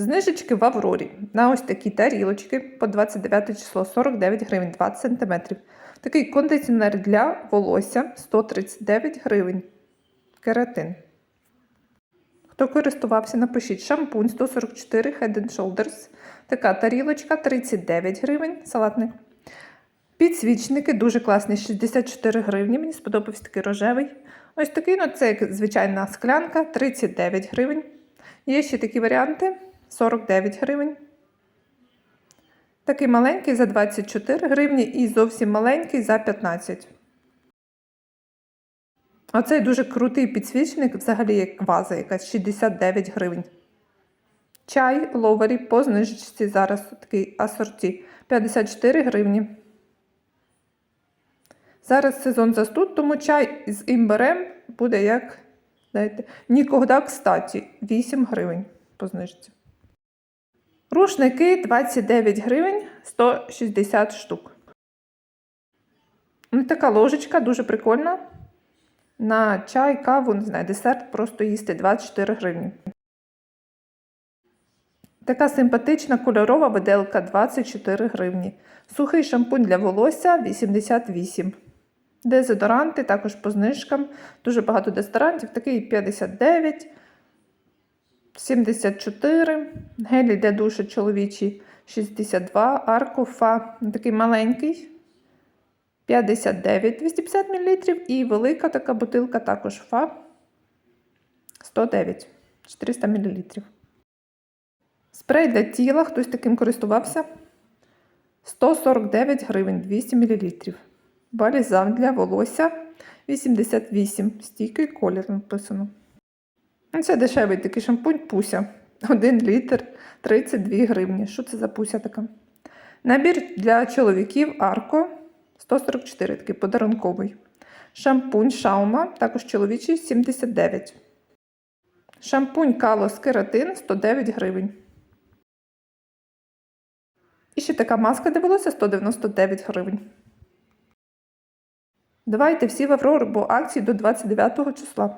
Знижечки в Аврорі на ось такі тарілочки по 29 число 49 гривень 20 см. Такий кондиціонер для волосся 139 гривень. Кератин. Хто користувався, напишіть шампунь 144 Head and Shoulders. Така тарілочка 39 гривень. Салатник. Підсвічники дуже класні, 64 гривні. Мені сподобався такий рожевий. Ось такий, ну це як звичайна склянка, 39 гривень. Є ще такі варіанти 49 гривень. Такий маленький за 24 гривні і зовсім маленький за 15. Оцей дуже крутий підсвічник, взагалі як ваза, якась 69 гривень. Чай ловері по знижечці зараз такий асорті 54 гривні. Зараз сезон застуд, тому чай з імбирем буде як знаєте, ніколи кстати, 8 гривень по знижці. Рушники 29 гривень 160 штук. Ось така ложечка дуже прикольна. На чай, каву, не знаю, десерт просто їсти 24 гривні. Така симпатична кольорова виделка 24 гривні. Сухий шампунь для волосся 88. Дезодоранти також по знижкам. Дуже багато дезодорантів. Такий 59, 74. Гелі для душу чоловічі 62. Аркофа. Такий маленький. 59 250 мл. І велика така бутилка також фа 109 400 мл. Спрей для тіла, хтось таким користувався. 149 гривень 200 мл. Балізам для волосся 88. Стійкий колір написано. Це дешевий такий шампунь Пуся. 1 літр 32 гривні. Що це за пуся така? Набір для чоловіків Арко 144, такий подарунковий. Шампунь Шаума, також чоловічий 79. Шампунь Калос Кератин 109 гривень. І ще така маска для волосся 199 гривень. Давайте всі в Аврору, бо акції до 29 числа.